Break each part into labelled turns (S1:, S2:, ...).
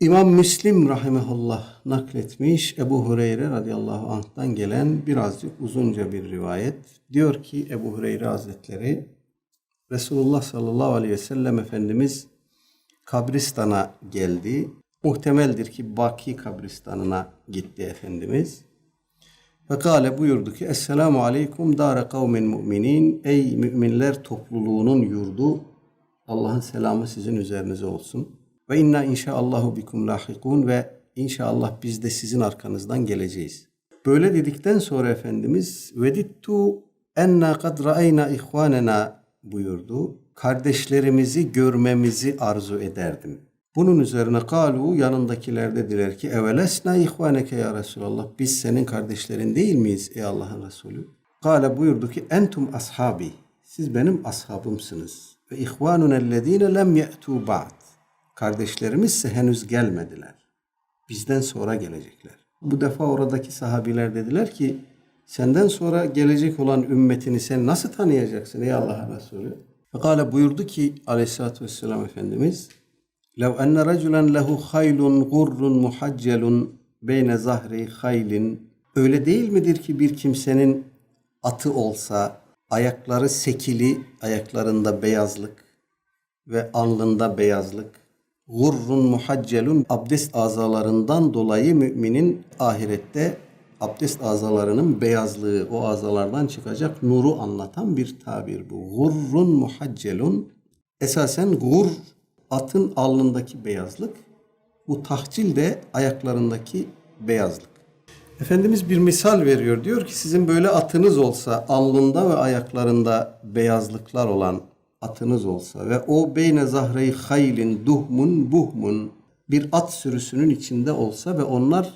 S1: İmam Müslim rahimehullah nakletmiş Ebu Hureyre radıyallahu anh'tan gelen birazcık uzunca bir rivayet. Diyor ki Ebu Hureyre Hazretleri Resulullah sallallahu aleyhi ve sellem Efendimiz kabristana geldi. Muhtemeldir ki Baki kabristanına gitti Efendimiz. Ve kâle buyurdu ki Esselamu aleyküm dâre kavmin müminin Ey müminler topluluğunun yurdu Allah'ın selamı sizin üzerinize olsun. Ve inna inşaallahu bikum lahikun ve inşallah biz de sizin arkanızdan geleceğiz. Böyle dedikten sonra Efendimiz vedittu enna kad ra'ayna ihvanena buyurdu. Kardeşlerimizi görmemizi arzu ederdim. Bunun üzerine kalu yanındakiler dediler ki evelesna ihvaneke ya Resulallah biz senin kardeşlerin değil miyiz ey Allah'ın Resulü? Kale buyurdu ki entum ashabi siz benim ashabımsınız ve ihvanun ellezine lem ye'tu ba'd kardeşlerimiz ise henüz gelmediler. Bizden sonra gelecekler. Bu defa oradaki sahabiler dediler ki senden sonra gelecek olan ümmetini sen nasıl tanıyacaksın ey Allah'ın Resulü? Fekale buyurdu ki aleyhissalatü vesselam Efendimiz لو أن رجلا له خيل غر محجل beyne zahri haylin öyle değil midir ki bir kimsenin atı olsa ayakları sekili ayaklarında beyazlık ve alnında beyazlık gurrun muhaccelun abdest azalarından dolayı müminin ahirette abdest azalarının beyazlığı o azalardan çıkacak nuru anlatan bir tabir bu. Gurrun muhaccelun esasen gur atın alnındaki beyazlık bu tahcil de ayaklarındaki beyazlık. Efendimiz bir misal veriyor. Diyor ki sizin böyle atınız olsa alnında ve ayaklarında beyazlıklar olan atınız olsa ve o beyne zahreyi haylin duhmun buhmun bir at sürüsünün içinde olsa ve onlar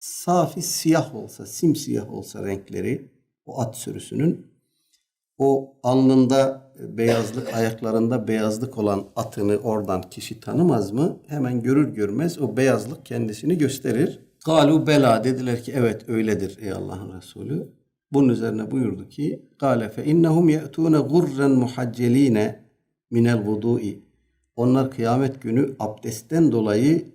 S1: safi siyah olsa, simsiyah olsa renkleri o at sürüsünün o alnında beyazlık, ayaklarında beyazlık olan atını oradan kişi tanımaz mı? Hemen görür görmez o beyazlık kendisini gösterir. Galu bela dediler ki evet öyledir ey Allah'ın Resulü. Bunun üzerine buyurdu ki fe innehum ye'tune gurren muhacceline minel vudu'i. Onlar kıyamet günü abdestten dolayı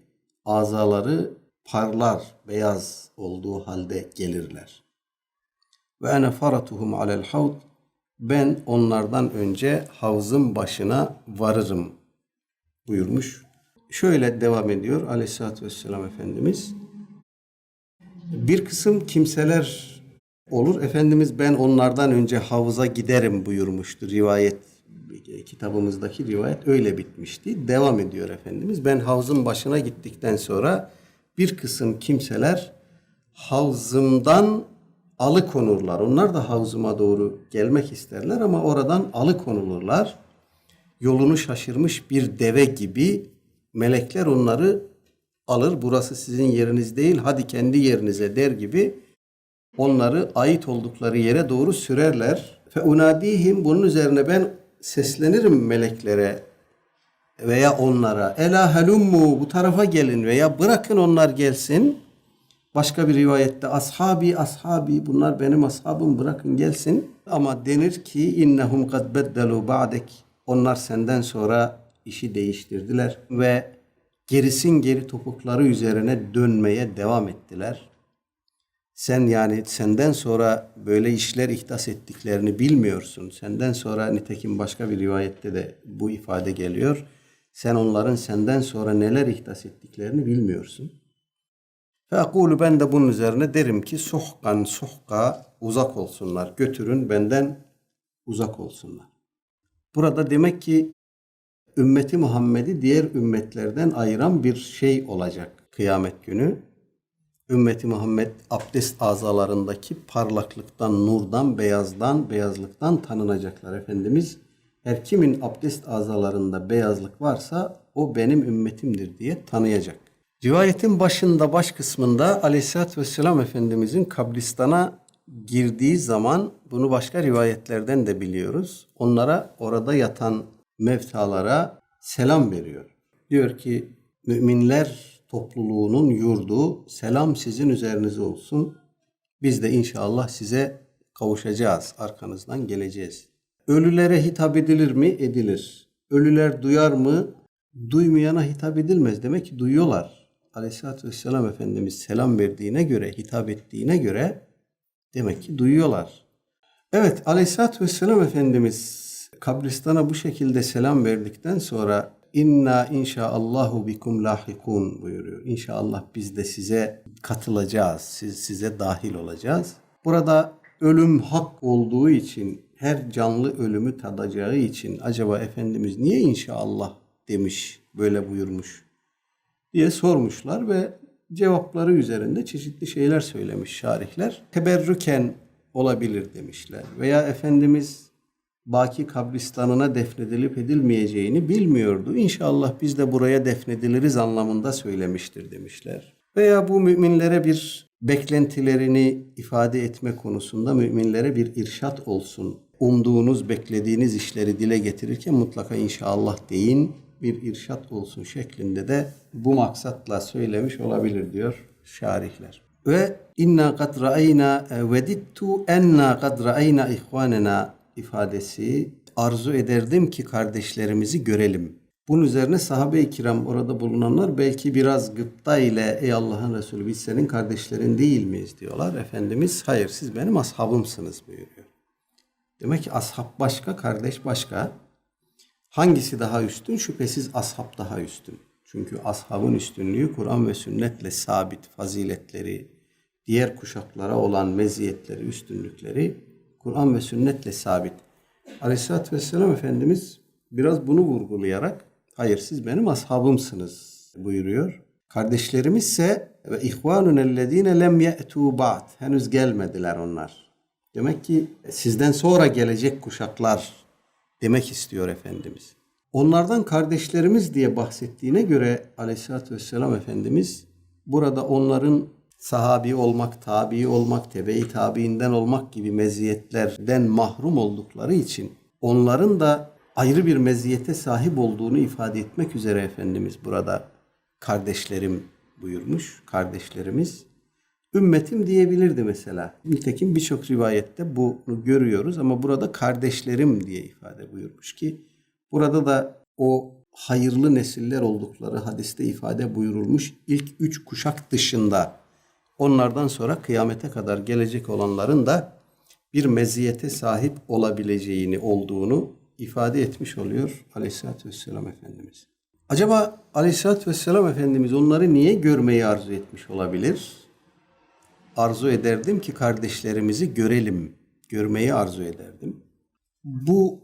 S1: azaları parlar, beyaz olduğu halde gelirler. Ve ene faratuhum alel havd. Ben onlardan önce havzın başına varırım buyurmuş. Şöyle devam ediyor aleyhissalatü vesselam Efendimiz. Bir kısım kimseler olur. Efendimiz ben onlardan önce havuza giderim buyurmuştur. Rivayet kitabımızdaki rivayet öyle bitmişti. Devam ediyor Efendimiz. Ben havzın başına gittikten sonra bir kısım kimseler havzımdan alıkonurlar. Onlar da havzıma doğru gelmek isterler ama oradan alıkonulurlar. Yolunu şaşırmış bir deve gibi melekler onları alır. Burası sizin yeriniz değil hadi kendi yerinize der gibi onları ait oldukları yere doğru sürerler. Fe unadihim bunun üzerine ben seslenirim meleklere veya onlara. Ela helummu bu tarafa gelin veya bırakın onlar gelsin. Başka bir rivayette ashabi ashabi bunlar benim ashabım bırakın gelsin. Ama denir ki innehum kad beddelu ba'dek. Onlar senden sonra işi değiştirdiler ve gerisin geri topukları üzerine dönmeye devam ettiler. Sen yani senden sonra böyle işler ihdas ettiklerini bilmiyorsun. Senden sonra nitekim başka bir rivayette de bu ifade geliyor. Sen onların senden sonra neler ihdas ettiklerini bilmiyorsun. Fekulu ben de bunun üzerine derim ki suhkan suhka uzak olsunlar. Götürün benden uzak olsunlar. Burada demek ki ümmeti Muhammed'i diğer ümmetlerden ayıran bir şey olacak kıyamet günü. Ümmeti Muhammed abdest azalarındaki parlaklıktan, nurdan, beyazdan, beyazlıktan tanınacaklar. Efendimiz her kimin abdest azalarında beyazlık varsa o benim ümmetimdir diye tanıyacak. Rivayetin başında baş kısmında Aleyhisselatü Vesselam Efendimizin kabristana girdiği zaman bunu başka rivayetlerden de biliyoruz. Onlara orada yatan mevtalara selam veriyor. Diyor ki müminler topluluğunun yurdu selam sizin üzerinize olsun. Biz de inşallah size kavuşacağız. Arkanızdan geleceğiz. Ölülere hitap edilir mi? Edilir. Ölüler duyar mı? duymayana hitap edilmez. Demek ki duyuyorlar. Aleyhisselatü Vesselam Efendimiz selam verdiğine göre, hitap ettiğine göre demek ki duyuyorlar. Evet Aleyhisselatü Vesselam Efendimiz kabristana bu şekilde selam verdikten sonra inna inşaallahu bikum lahikun buyuruyor. İnşallah biz de size katılacağız. Siz size dahil olacağız. Burada ölüm hak olduğu için her canlı ölümü tadacağı için acaba Efendimiz niye inşallah demiş böyle buyurmuş diye sormuşlar ve cevapları üzerinde çeşitli şeyler söylemiş şarihler. Teberrüken olabilir demişler. Veya Efendimiz Baki kabristanına defnedilip edilmeyeceğini bilmiyordu. İnşallah biz de buraya defnediliriz anlamında söylemiştir demişler. Veya bu müminlere bir beklentilerini ifade etme konusunda müminlere bir irşat olsun. Umduğunuz, beklediğiniz işleri dile getirirken mutlaka inşallah deyin bir irşat olsun şeklinde de bu maksatla söylemiş olabilir diyor şarihler. Ve inna kad ra'ayna vedittu enna kad ra'ayna ihvanena ifadesi arzu ederdim ki kardeşlerimizi görelim. Bunun üzerine sahabe-i kiram orada bulunanlar belki biraz gıpta ile ey Allah'ın Resulü biz senin kardeşlerin değil miyiz diyorlar. Efendimiz hayır siz benim ashabımsınız buyuruyor. Demek ki ashab başka, kardeş başka. Hangisi daha üstün? Şüphesiz ashab daha üstün. Çünkü ashabın üstünlüğü Kur'an ve sünnetle sabit faziletleri, diğer kuşaklara olan meziyetleri, üstünlükleri Kur'an ve sünnetle sabit. Aleyhisselatü Vesselam Efendimiz biraz bunu vurgulayarak hayır siz benim ashabımsınız buyuruyor. Kardeşlerimiz ise ve ihvanun ellezine lem ye'tu ba'd. Henüz gelmediler onlar. Demek ki sizden sonra gelecek kuşaklar demek istiyor Efendimiz. Onlardan kardeşlerimiz diye bahsettiğine göre Aleyhisselatü Vesselam Efendimiz burada onların sahabi olmak, tabi olmak, tebe-i tabiinden olmak gibi meziyetlerden mahrum oldukları için onların da ayrı bir meziyete sahip olduğunu ifade etmek üzere Efendimiz burada kardeşlerim buyurmuş. Kardeşlerimiz ümmetim diyebilirdi mesela. Nitekim birçok rivayette bunu görüyoruz ama burada kardeşlerim diye ifade buyurmuş ki burada da o hayırlı nesiller oldukları hadiste ifade buyurulmuş ilk üç kuşak dışında onlardan sonra kıyamete kadar gelecek olanların da bir meziyete sahip olabileceğini olduğunu ifade etmiş oluyor Aleyhisselatü Vesselam Efendimiz. Acaba Aleyhisselatü Vesselam Efendimiz onları niye görmeyi arzu etmiş olabilir? Arzu ederdim ki kardeşlerimizi görelim, görmeyi arzu ederdim. Bu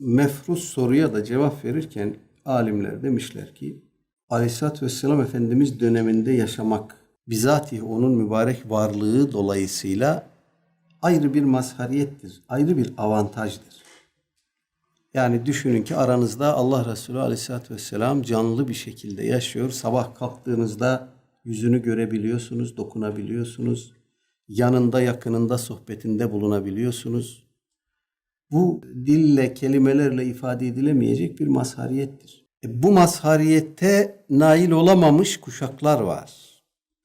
S1: mefrus soruya da cevap verirken alimler demişler ki Aleyhisselatü Vesselam Efendimiz döneminde yaşamak bizatihi onun mübarek varlığı dolayısıyla ayrı bir mazhariyettir, ayrı bir avantajdır. Yani düşünün ki aranızda Allah Resulü Aleyhisselatü Vesselam canlı bir şekilde yaşıyor. Sabah kalktığınızda yüzünü görebiliyorsunuz, dokunabiliyorsunuz. Yanında yakınında sohbetinde bulunabiliyorsunuz. Bu dille, kelimelerle ifade edilemeyecek bir mazhariyettir. E, bu mazhariyette nail olamamış kuşaklar var.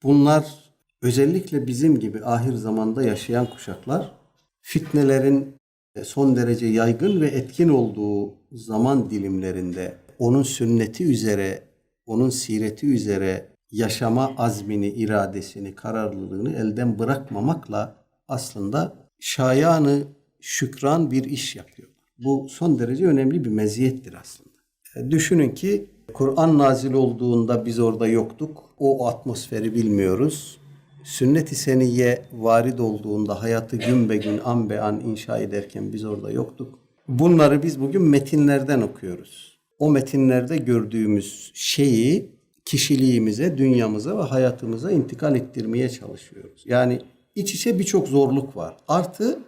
S1: Bunlar özellikle bizim gibi ahir zamanda yaşayan kuşaklar fitnelerin son derece yaygın ve etkin olduğu zaman dilimlerinde onun sünneti üzere, onun sireti üzere yaşama azmini, iradesini, kararlılığını elden bırakmamakla aslında şayanı şükran bir iş yapıyor. Bu son derece önemli bir meziyettir aslında. E, düşünün ki Kur'an nazil olduğunda biz orada yoktuk. O atmosferi bilmiyoruz. Sünnet-i seniyye varid olduğunda hayatı gün be gün an be an inşa ederken biz orada yoktuk. Bunları biz bugün metinlerden okuyoruz. O metinlerde gördüğümüz şeyi kişiliğimize, dünyamıza ve hayatımıza intikal ettirmeye çalışıyoruz. Yani iç içe birçok zorluk var. Artı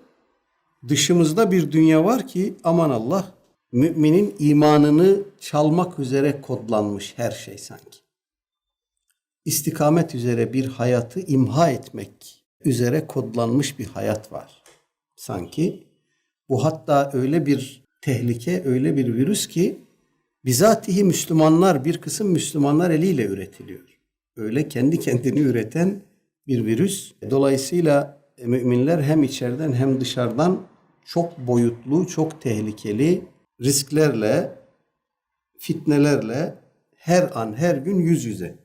S1: dışımızda bir dünya var ki aman Allah müminin imanını çalmak üzere kodlanmış her şey sanki. İstikamet üzere bir hayatı imha etmek üzere kodlanmış bir hayat var. Sanki bu hatta öyle bir tehlike, öyle bir virüs ki bizatihi Müslümanlar, bir kısım Müslümanlar eliyle üretiliyor. Öyle kendi kendini üreten bir virüs. Dolayısıyla müminler hem içeriden hem dışarıdan çok boyutlu, çok tehlikeli risklerle, fitnelerle her an her gün yüz yüze.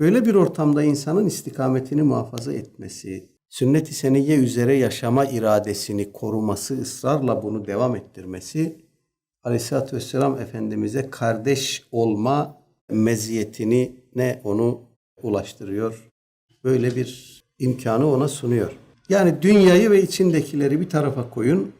S1: Böyle bir ortamda insanın istikametini muhafaza etmesi, sünnet-i seniyye üzere yaşama iradesini koruması, ısrarla bunu devam ettirmesi Aleyhisselatü Vesselam Efendimiz'e kardeş olma meziyetini ne onu ulaştırıyor. Böyle bir imkanı ona sunuyor. Yani dünyayı ve içindekileri bir tarafa koyun.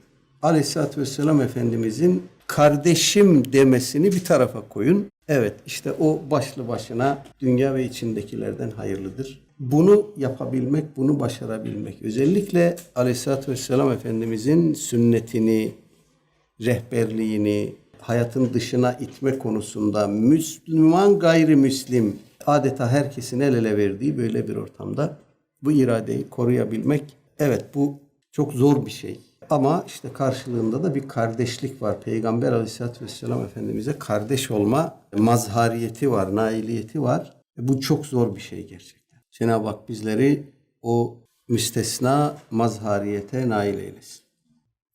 S1: Aleyhisselatü Vesselam Efendimiz'in kardeşim demesini bir tarafa koyun. Evet işte o başlı başına dünya ve içindekilerden hayırlıdır. Bunu yapabilmek, bunu başarabilmek. Özellikle Aleyhisselatü Vesselam Efendimiz'in sünnetini, rehberliğini hayatın dışına itme konusunda Müslüman gayrimüslim adeta herkesin el ele verdiği böyle bir ortamda bu iradeyi koruyabilmek evet bu çok zor bir şey. Ama işte karşılığında da bir kardeşlik var. Peygamber aleyhissalatü vesselam Efendimiz'e kardeş olma mazhariyeti var, nailiyeti var. E bu çok zor bir şey gerçekten. Cenab-ı Hak bizleri o müstesna mazhariyete nail eylesin.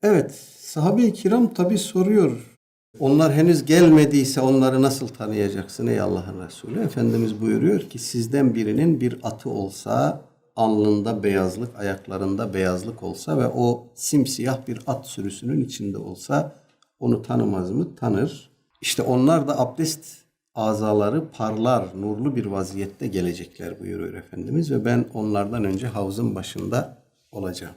S1: Evet, sahabe-i kiram tabi soruyor. Onlar henüz gelmediyse onları nasıl tanıyacaksın ey Allah'ın Resulü? Efendimiz buyuruyor ki sizden birinin bir atı olsa, alnında beyazlık, ayaklarında beyazlık olsa ve o simsiyah bir at sürüsünün içinde olsa onu tanımaz mı? Tanır. İşte onlar da abdest azaları parlar, nurlu bir vaziyette gelecekler buyuruyor Efendimiz ve ben onlardan önce havuzun başında olacağım.